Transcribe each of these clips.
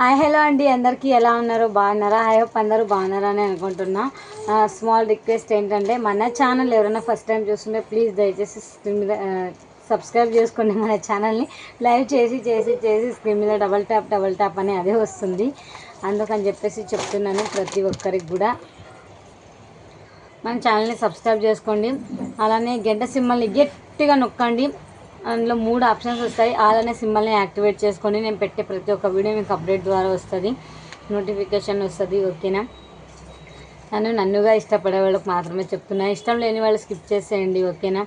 Hi hello అండి. అందరికీ ఎలా ఉన్నారు? బాగున్నారా? ఐ హోప్ అందరూ బాగున్నారా అని అనుకుంటున్నా. స్మాల్ రిక్వెస్ట్ ఏంటంటే మన ఛానల్ ఎవరైనా ఫస్ట్ టైం చూస్తుంటే ప్లీజ్ దయచేసి స్క్రీన్ మీద సబ్స్క్రైబ్ చేసుకోండి మన ఛానల్ని లైవ్ చేసి చేసి చేసి స్క్రీన్ మీద డబల్ ట్యాప్ డబల్ ట్యాప్ అని అదే వస్తుంది. అందుకని చెప్పేసి చెప్తున్నాను ప్రతి ఒక్కరికి కూడా. మన ఛానల్ని సబ్స్క్రైబ్ చేసుకోండి. అలానే గంట సింహల్ని గట్టిగా నొక్కండి. అందులో మూడు ఆప్షన్స్ వస్తాయి. అలానే సింబల్ని యాక్టివేట్ చేసుకొని నేను పెట్టే ప్రతి ఒక్క వీడియో మీకు అప్డేట్ ద్వారా వస్తుంది. నోటిఫికేషన్ వస్తుంది ఓకేనా? నన్ను నన్నుగా ఇష్టపడే వాళ్ళకి మాత్రమే చెప్తున్నా. ఇష్టం లేని వాళ్ళు స్కిప్ చేసేయండి ఓకేనా?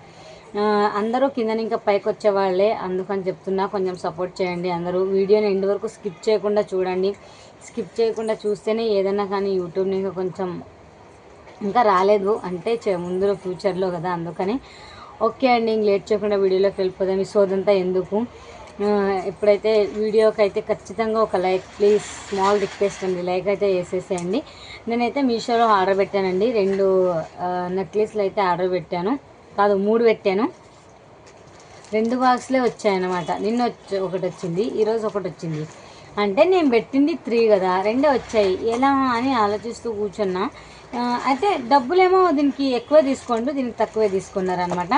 అందరూ కింద ఇంకా పైకి వచ్చే వాళ్ళే అందుకని చెప్తున్నా. కొంచెం సపోర్ట్ చేయండి అందరూ. వీడియోని ఎండ్ వరకు స్కిప్ చేయకుండా చూడండి. స్కిప్ చేయకుండా చూస్తేనే ఏదైనా కానీ యూట్యూబ్ని ఇంకా కొంచెం ఇంకా రాలేదు. అంటే చే- ముందు ఫ్యూచర్లో కదా అందుకని ఓకే అండి ఇంక లేట్ చేయకుండా వీడియోలోకి వెళ్ళిపోదాం. ఈ సోదంతా ఎందుకు? ఇప్పుడైతే వీడియోకి అయితే ఖచ్చితంగా ఒక లైక్ ప్లీజ్ స్మాల్ రిక్వెస్ట్ అండి. లైక్ అయితే వేసేసేయండి. నేనైతే మీషోలో ఆర్డర్ పెట్టానండి. రెండు నెక్లెస్లు అయితే ఆర్డర్ పెట్టాను. కాదు మూడు పెట్టాను. రెండు బాక్స్లే వచ్చాయన్నమాట. నిన్న వచ్చి ఒకటి వచ్చింది ఈరోజు ఒకటి వచ్చింది. అంటే నేను పెట్టింది త్రీ కదా రెండే వచ్చాయి. ఎలా అని ఆలోచిస్తూ కూర్చున్నా. అయితే డబ్బులేమో దీనికి ఎక్కువ తీసుకోండు దీనికి తక్కువే తీసుకున్నారనమాట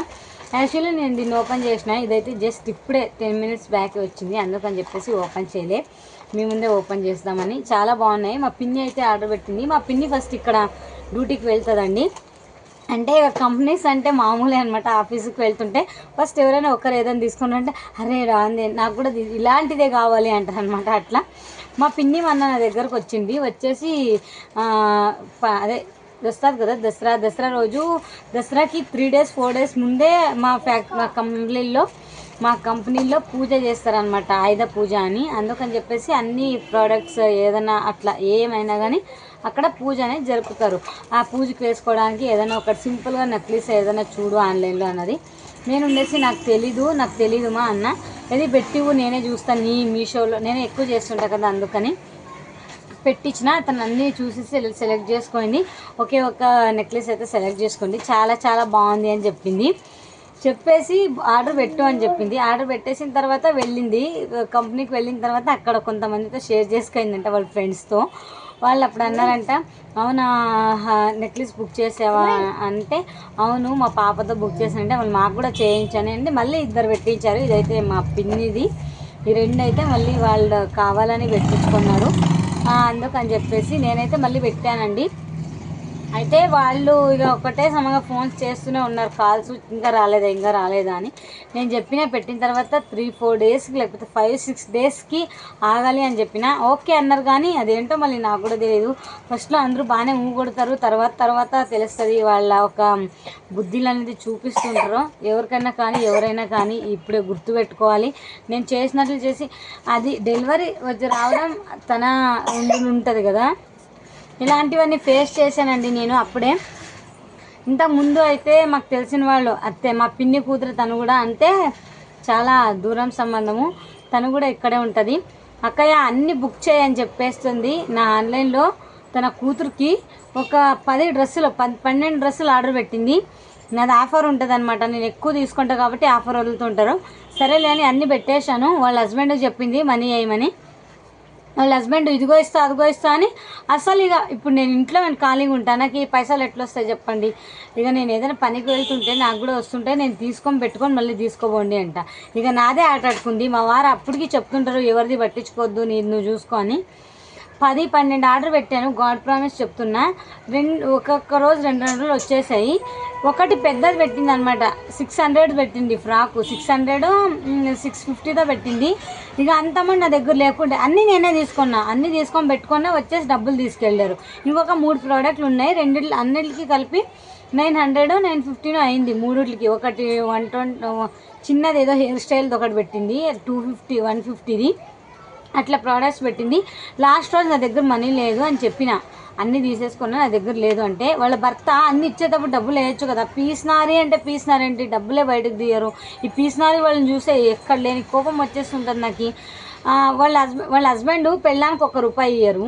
యాక్చువల్లీ నేను దీన్ని ఓపెన్ చేసిన ఇదైతే జస్ట్ ఇప్పుడే టెన్ మినిట్స్ బ్యాక్ వచ్చింది అందుకని చెప్పేసి ఓపెన్ చేయలే. మీ ముందే ఓపెన్ చేద్దామని చాలా బాగున్నాయి. మా పిన్ని అయితే ఆర్డర్ పెట్టింది. మా పిన్ని ఫస్ట్ ఇక్కడ డ్యూటీకి వెళ్తుందండి. అంటే ఇక కంపెనీస్ అంటే మామూలే అనమాట ఆఫీస్కి వెళ్తుంటే ఫస్ట్ ఎవరైనా ఒకరు ఏదైనా తీసుకున్నారంటే అరే రాంది నాకు కూడా ఇలాంటిదే కావాలి అంటారు అనమాట అట్లా. మా పిన్ని మొన్న నా దగ్గరకు వచ్చింది. వచ్చేసి అదే దసరా కదా దసరా దసరా రోజు దసరాకి త్రీ డేస్ ఫోర్ డేస్ ముందే మా ఫ్యాక్ట్ మా కంపెనీలో మా కంపెనీలో పూజ చేస్తారనమాట ఆయుధ పూజ అని. అందుకని చెప్పేసి అన్ని ప్రోడక్ట్స్ ఏదైనా అట్లా ఏమైనా కానీ అక్కడ పూజ అనేది జరుపుతారు. ఆ పూజకి వేసుకోవడానికి ఏదైనా ఒకటి సింపుల్గా నక్లీస్ ఏదైనా చూడు ఆన్లైన్లో అన్నది. నేను ఉండేసి నాకు తెలీదు నాకు తెలీదుమా అన్న. ఇది పెట్టివు నేనే చూస్తాను నీ మీషోలో. నేనే ఎక్కువ చేస్తుంటా కదా అందుకని పెట్టించిన. అతను అన్నీ చూసి సెలెక్ట్ చేసుకొని ఒకే ఒక నెక్లెస్ అయితే సెలెక్ట్ చేసుకోండి. చాలా చాలా బాగుంది అని చెప్పింది. చెప్పేసి ఆర్డర్ పెట్టు అని చెప్పింది. ఆర్డర్ పెట్టేసిన తర్వాత వెళ్ళింది. కంపెనీకి వెళ్ళిన తర్వాత అక్కడ కొంతమందితో షేర్ చేసుకుందంట వాళ్ళ ఫ్రెండ్స్తో. వాళ్ళు అప్పుడు అన్నారంట అవునా నెక్లెస్ బుక్ చేసావా అంటే అవును మా పాపతో బుక్ చేసానంటే వాళ్ళు మాకు కూడా చేయించాను అంటే మళ్ళీ ఇద్దరు పెట్టించారు. ఇదైతే మా పిన్నిది. ఈ రెండు అయితే మళ్ళీ వాళ్ళు కావాలని పెట్టించుకున్నారు. అందుకని చెప్పేసి నేనైతే మళ్ళీ పెట్టానండి. అయితే వాళ్ళు ఇక ఒకటే సమయంగా ఫోన్స్ చేస్తూనే ఉన్నారు. కాల్స్ ఇంకా రాలేదా ఇంకా రాలేదా అని. నేను చెప్పిన పెట్టిన తర్వాత త్రీ ఫోర్ డేస్కి లేకపోతే ఫైవ్ సిక్స్ డేస్కి ఆగాలి అని చెప్పిన ఓకే అన్నారు. కానీ అదేంటో మళ్ళీ నాకు కూడా తెలియదు ఫస్ట్లో అందరూ బాగానే ఊ కొడతారు. తర్వాత తర్వాత తెలుస్తుంది వాళ్ళ ఒక బుద్ధిలు అనేది చూపిస్తుంటారు. ఎవరికైనా కానీ ఎవరైనా కానీ ఇప్పుడే గుర్తుపెట్టుకోవాలి నేను చేసినట్లు చేసి అది డెలివరీ వచ్చి రావడం తన ఉంటుంది కదా. ఇలాంటివన్నీ ఫేస్ చేశానండి నేను అప్పుడే. ఇంతకుముందు అయితే మాకు తెలిసిన వాళ్ళు అత్తే మా పిన్ని కూతురు తను కూడా అంటే చాలా దూరం సంబంధము. తను కూడా ఇక్కడే ఉంటుంది. అక్కయ్య అన్ని బుక్ చేయని చెప్పేస్తుంది. నా ఆన్లైన్లో తన కూతురికి ఒక పది డ్రెస్సులు పది పన్నెండు డ్రెస్సులు ఆర్డర్ పెట్టింది. నాది ఆఫర్ ఉంటుంది అనమాట నేను ఎక్కువ తీసుకుంటా కాబట్టి ఆఫర్ వదులుతుంటారు. సరేలే అని అన్ని పెట్టేశాను. వాళ్ళ హస్బెండ్ చెప్పింది మనీ వేయమని. వాళ్ళ హస్బెండ్ ఇదిగో ఇస్తా అదిగో ఇస్తా అని అసలు ఇక ఇప్పుడు నేను ఇంట్లో నేను ఖాళీగా ఉంటాను నాకు ఈ పైసలు ఎట్లా వస్తాయి చెప్పండి? ఇక నేను ఏదైనా పనికి వెళ్తుంటే నాకు కూడా వస్తుంటే నేను తీసుకొని పెట్టుకొని మళ్ళీ తీసుకోబోండి అంట. ఇక నాదే ఆటాడుకుంది. మా వారు అప్పటికి చెప్తుంటారు ఎవరిది పట్టించుకోవద్దు నేను నువ్వు పది పన్నెండు ఆర్డర్ పెట్టాను. గాడ్ ప్రామిస్ చెప్తున్నా. రెండు ఒక్కొక్క రోజు రెండు రెండు రోజులు వచ్చేసాయి. ఒకటి పెద్దది పెట్టింది అనమాట సిక్స్ హండ్రెడ్ పెట్టింది ఫ్రాకు. సిక్స్ హండ్రెడ్ సిక్స్ ఫిఫ్టీతో పెట్టింది. ఇక అంతమంది నా దగ్గర లేకుంటే అన్నీ నేనే తీసుకున్నా. అన్నీ తీసుకొని పెట్టుకున్నా వచ్చేసి డబ్బులు తీసుకెళ్ళారు. ఇంకొక మూడు ప్రోడక్ట్లు ఉన్నాయి. రెండిట్లు అన్నిటికీ కలిపి నైన్ హండ్రెడ్ నైన్ ఫిఫ్టీన్ అయింది మూడిట్లకి ఒకటి వన్ ట్వంటీ చిన్నది ఏదో హెయిర్ స్టైల్ది ఒకటి పెట్టింది. టూ ఫిఫ్టీ వన్ ఫిఫ్టీది. అట్లా ప్రోడక్ట్స్ పెట్టింది. లాస్ట్ రోజు నా దగ్గర మనీ లేదు అని చెప్పిన. అన్నీ తీసేసుకున్నా నా దగ్గర లేదు అంటే వాళ్ళ భర్త అన్ని ఇచ్చేటప్పుడు డబ్బులు వేయచ్చు కదా. పీసినారి అంటే పీసినారి ఏంటి? డబ్బులే బయటకు తీయరు. ఈ పీసినారి వాళ్ళని చూసే ఎక్కడ లేని కోపం వచ్చేస్తుంటుంది నాకు. వాళ్ళ హస్బెండ్ వాళ్ళ హస్బెండ్ పెళ్ళానికి ఒక రూపాయి ఇయ్యరు.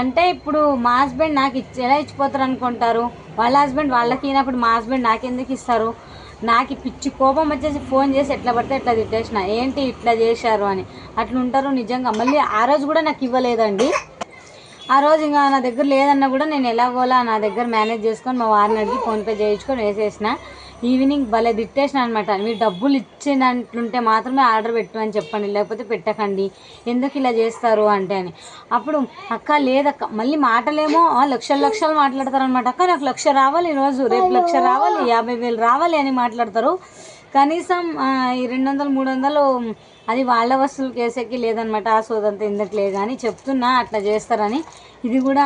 అంటే ఇప్పుడు మా హస్బెండ్ నాకు ఇచ్చి ఎలా ఇచ్చిపోతారు అనుకుంటారు? వాళ్ళ హస్బెండ్ వాళ్ళకి ఇచ్చినప్పుడు మా హస్బెండ్ నాకెందుకు ఇస్తారు? నాకు పిచ్చి కోపం వచ్చేసి ఫోన్ చేసి ఎట్లా పడితే ఎట్లా తిట్టేసిన. ఏంటి ఇట్లా చేశారు అని. అట్లా ఉంటారు నిజంగా. మళ్ళీ ఆ రోజు కూడా నాకు ఇవ్వలేదండి. ఆ రోజు ఇంకా నా దగ్గర లేదన్నా కూడా నేను ఎలాగోలా నా దగ్గర మేనేజ్ చేసుకొని మా వారిని అడిగి ఫోన్పే చేయించుకొని వేసేసిన. ఈవినింగ్ భలే తిట్టేసిన అనమాట మీరు డబ్బులు ఇచ్చినట్లుంటే మాత్రమే ఆర్డర్ పెట్టు అని చెప్పండి లేకపోతే పెట్టకండి. ఎందుకు ఇలా చేస్తారు అంటే అని. అప్పుడు అక్క లేదక్క మళ్ళీ మాటలేమో లక్షలు లక్షలు మాట్లాడతారు అనమాట అక్క నాకు లక్ష రావాలి ఈరోజు రేపు లక్ష రావాలి యాభై వేలు రావాలి అని మాట్లాడతారు. కనీసం ఈ రెండు వందలు మూడు వందలు అది వాళ్ళ వస్తువులు కేసేకి లేదనమాట ఆ సోదంతా ఎందుకు లేదు కానీ చెప్తున్నా అట్లా చేస్తారని. ఇది కూడా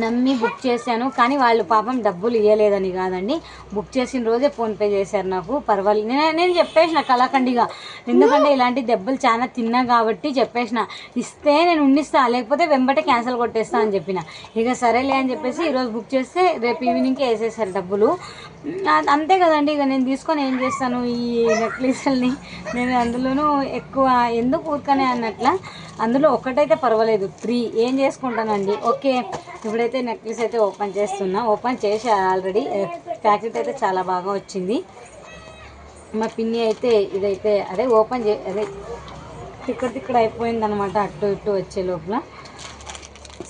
నమ్మి బుక్ చేశాను. కానీ వాళ్ళు పాపం డబ్బులు ఇవ్వలేదని కాదండి. బుక్ చేసిన రోజే ఫోన్పే చేశారు నాకు. పర్వాలేదు నేను నేను చెప్పేసిన కళాఖండిగా. ఎందుకంటే ఇలాంటి దెబ్బలు చాలా తిన్నా కాబట్టి చెప్పేసిన. ఇస్తే నేను ఉండిస్తా. లేకపోతే వెంబటే క్యాన్సిల్ కొట్టేస్తా అని చెప్పిన. ఇక సరేలే అని చెప్పేసి ఈరోజు బుక్ చేస్తే రేపు ఈవినింగ్కి వేసేసారు డబ్బులు. అంతే కదండి. ఇక నేను తీసుకొని ఏం చేస్తాను ఈ నెక్లెస్ని నేను అందులోనూ ఎక్కువ ఎందుకు ఊరుకనే అన్నట్ల? అందులో ఒక్కటైతే పర్వాలేదు. త్రీ. ఏం చేసుకుంటానండి? ఓకే. ఇప్పుడైతే నెక్లెస్ అయితే ఓపెన్ చేస్తున్నా. ఓపెన్ చేసి ఆల్రెడీ ప్యాకెట్ అయితే చాలా బాగా వచ్చింది. మా పిన్ని అయితే ఇదైతే అదే ఓపెన్ చే అదే తిక్కడ తిక్కడ అయిపోయింది అనమాట అటు ఇటు వచ్చే లోపల.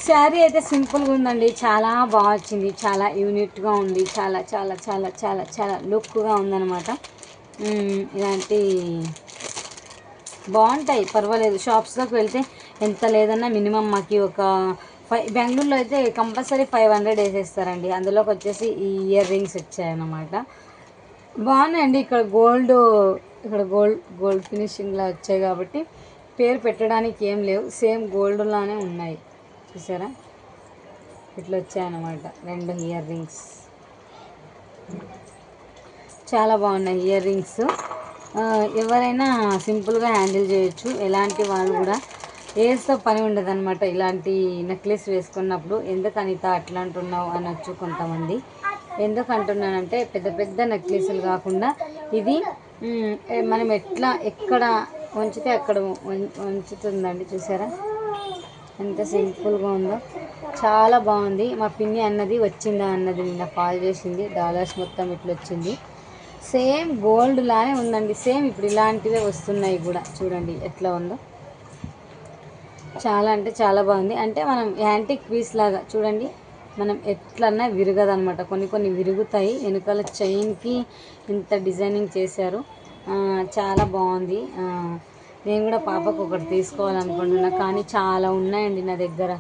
శారీ అయితే సింపుల్గా ఉందండి. చాలా బాగా వచ్చింది. చాలా యూనిట్గా ఉంది. చాలా చాలా చాలా చాలా చాలా లుక్గా ఉందన్నమాట. ఇలాంటి బాగుంటాయి పర్వాలేదు. షాప్స్లోకి వెళ్తే ఎంత లేదన్నా మినిమం మాకు ఒక ఫైవ్ బెంగళూరులో అయితే కంపల్సరీ ఫైవ్ హండ్రెడ్ వేసేస్తారండి. అందులోకి వచ్చేసి ఈ ఇయర్ రింగ్స్ వచ్చాయన్నమాట. బాగున్నాయండి. ఇక్కడ గోల్డ్ ఇక్కడ గోల్డ్ గోల్డ్ ఫినిషింగ్లా వచ్చాయి కాబట్టి పేరు పెట్టడానికి ఏం లేవు. సేమ్ గోల్డ్లానే ఉన్నాయి. చూసారా? ఇట్లా వచ్చాయన్నమాట. రెండు ఇయర్ రింగ్స్. చాలా బాగున్నాయి ఇయర్ రింగ్స్. ఎవరైనా సింపుల్గా హ్యాండిల్ చేయొచ్చు. ఎలాంటి వాళ్ళు కూడా ఏస్తో పని ఉండదనమాట ఇలాంటి నెక్లెస్ వేసుకున్నప్పుడు ఎందుకు అనిత అట్లా అంటున్నావు అనొచ్చు కొంతమంది. ఎందుకు అంటున్నానంటే పెద్ద పెద్ద నెక్లెస్లు కాకుండా ఇది మనం ఎట్లా ఎక్కడ వంచితే అక్కడ వంచుతుందండి చూసారా? ఎంత సింపుల్గా ఉందో. చాలా బాగుంది. మా పిన్ని అన్నది వచ్చిందా అన్నది నిన్న కాల్ చేసింది. డాలర్స్ మొత్తం ఇట్లా వచ్చింది సేమ్ గోల్డ్ లానే ఉందండి. సేమ్ ఇప్పుడు ఇలాంటివే వస్తున్నాయి కూడా. చూడండి ఎట్లా ఉందో. చాలా అంటే చాలా బాగుంది. అంటే మనం యాంటిక్ పీస్ లాగా చూడండి. మనం ఎట్లన్నా విరగదనమాట. కొన్ని కొన్ని విరుగుతాయి. వెనకాల చైన్కి ఇంత డిజైనింగ్ చేశారు. చాలా బాగుంది. నేను కూడా పాపకు ఒకటి తీసుకోవాలనుకుంటున్నా. కానీ చాలా ఉన్నాయండి నా దగ్గర.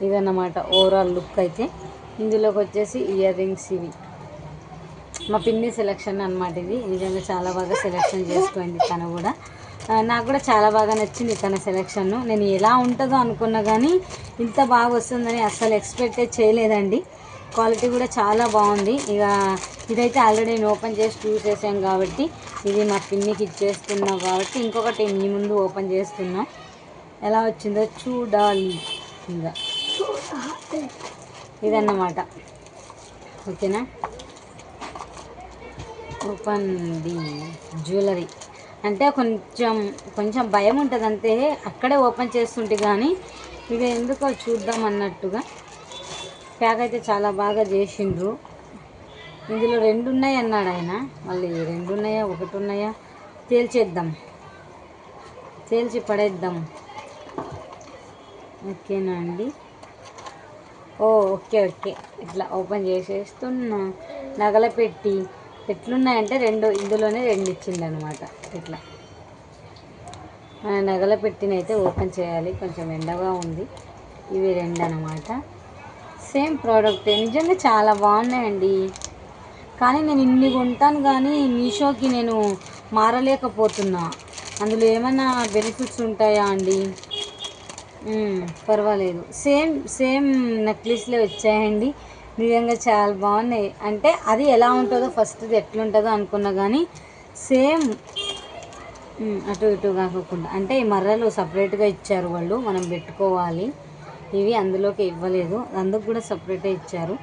ఇదన్నమాట ఓవరాల్ లుక్ అయితే. ఇందులోకి వచ్చేసి ఇయర్ రింగ్స్ ఇవి. మా పిన్ని సెలెక్షన్ అనమాట ఇది. నిజంగా చాలా బాగా సెలెక్షన్ చేసుకోండి తను కూడా. నాకు కూడా చాలా బాగా నచ్చింది తన సెలెక్షన్ నేను ఎలా ఉంటుందో అనుకున్నా కానీ ఇంత బాగా వస్తుందని అస్సలు ఎక్స్పెక్టే చేయలేదండి. క్వాలిటీ కూడా చాలా బాగుంది. ఇక ఇదైతే ఆల్రెడీ నేను ఓపెన్ చేసి చూసేసాం కాబట్టి ఇది మా పిన్నికి ఇచ్చేస్తున్నాం కాబట్టి ఇంకొకటి మీ ముందు ఓపెన్ చేస్తున్నాం. ఎలా వచ్చిందో చూడాలి. ఇంకా. ఇదన్నమాట. ఓకేనా? Open jewellery. అంటే కొంచెం కొంచెం భయం ఉంటుంది అంతే అక్కడే ఓపెన్ చేస్తుంటే కానీ ఇది ఎందుకో చూద్దాం అన్నట్టుగా. ప్యాక్ అయితే చాలా బాగా చేసిండ్రు. ఇందులో రెండు ఉన్నాయి అన్నాడు ఆయన. మళ్ళీ రెండు ఉన్నాయా ఒకటి ఉన్నాయా? తేల్చేద్దాం. తేల్చి పడేద్దాం. ఓకేనా అండి? ఓ ఓకే ఓకే. ఇట్లా ఓపెన్ చేసేస్తున్నా. నగల పెట్టి ఎట్లున్నాయంటే రెండు ఇందులోనే రెండు ఇచ్చింది అనమాట ఇట్లా. మన నగల పెట్టినైతే ఓపెన్ చేయాలి కొంచెం ఎండగా ఉంది. ఇవి రెండు అనమాట సేమ్ ప్రోడక్ట్ నిజంగా చాలా బాగున్నాయండి. కానీ నేను ఇన్ని కొంటాను కానీ మీషోకి నేను మారలేకపోతున్నా. అందులో ఏమైనా బెనిఫిట్స్ ఉంటాయా అండి? పర్వాలేదు. సేమ్ సేమ్ నెక్లెస్లే వచ్చాయండి. నిజంగా చాలా బాగున్నాయి. అంటే అది ఎలా ఉంటుందో ఫస్ట్ ఎట్లుంటుందో అనుకున్నా కానీ సేమ్ అటు ఇటు కాకుండా. అంటే ఈ మర్రలు సపరేట్గా ఇచ్చారు వాళ్ళు మనం పెట్టుకోవాలి. ఇవి అందులోకి ఇవ్వలేదు. అందుకు కూడా సపరేటే ఇచ్చారు.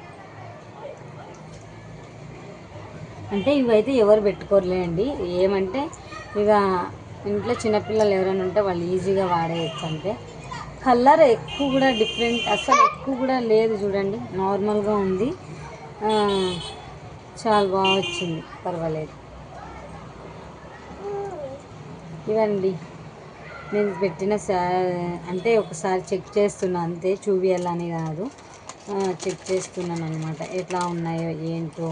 అంటే ఇవైతే ఎవరు పెట్టుకోరులేండి ఏమంటే ఇక ఇంట్లో చిన్నపిల్లలు ఎవరైనా ఉంటే వాళ్ళు ఈజీగా వాడేయచ్చు అంతే. కలర్ ఎక్కువ కూడా డిఫరెంట్ అసలు ఎక్కువ కూడా లేదు చూడండి. నార్మల్గా ఉంది. చాలా బాగా వచ్చింది. పర్వాలేదు. ఇవండి నేను పెట్టిన అంటే ఒకసారి చెక్ చేస్తున్నా అంతే చూపియాలని కాదు. చెక్ చేస్తున్నాను అనమాట ఎట్లా ఉన్నాయో ఏంటో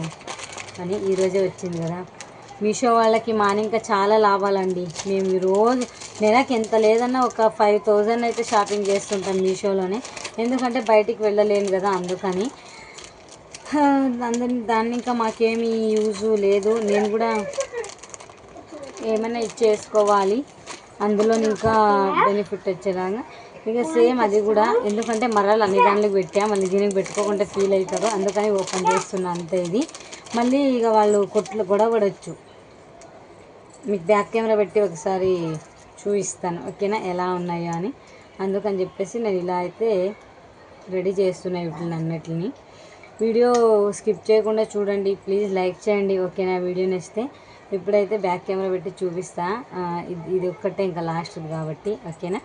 అని. ఈరోజే వచ్చింది కదా. మీషో వాళ్ళకి మాని ఇంకా చాలా లాభాలండి. మేము రోజు నెలకి ఎంత లేదన్నా ఒక ఫైవ్ థౌజండ్ అయితే షాపింగ్ చేస్తుంటాం మీషోలోనే. ఎందుకంటే బయటికి వెళ్ళలేను కదా అందుకని. అందరి దాన్ని ఇంకా మాకేమీ యూజ్ లేదు. నేను కూడా ఏమైనా ఇచ్చేసుకోవాలి. అందులో ఇంకా బెనిఫిట్ వచ్చేలాగా. ఇక సేమ్ అది కూడా. ఎందుకంటే మరలు అన్ని దానిలోకి పెట్టా. మళ్ళీ దీనికి పెట్టుకోకుండా ఫీల్ అవుతారు. అందుకని ఓపెన్ చేస్తున్నా అంతే ఇది. మళ్ళీ ఇక వాళ్ళు కొట్లు గొడవ పడవచ్చు మీకు బ్యాక్ కెమెరా పెట్టి ఒకసారి చూపిస్తాను. ఓకేనా? ఎలా ఉన్నాయో అని. అందుకని చెప్పేసి నేను ఇలా అయితే రెడీ చేస్తున్నాయి వీటిని అన్నిటిని. వీడియో స్కిప్ చేయకుండా చూడండి. ప్లీజ్ లైక్ చేయండి. ఓకేనా? వీడియో నచ్చితే ఇప్పుడైతే బ్యాక్ కెమెరా పెట్టి చూపిస్తా. ఇది ఇది ఒక్కటే ఇంకా లాస్ట్ కాబట్టి. ఓకేనా?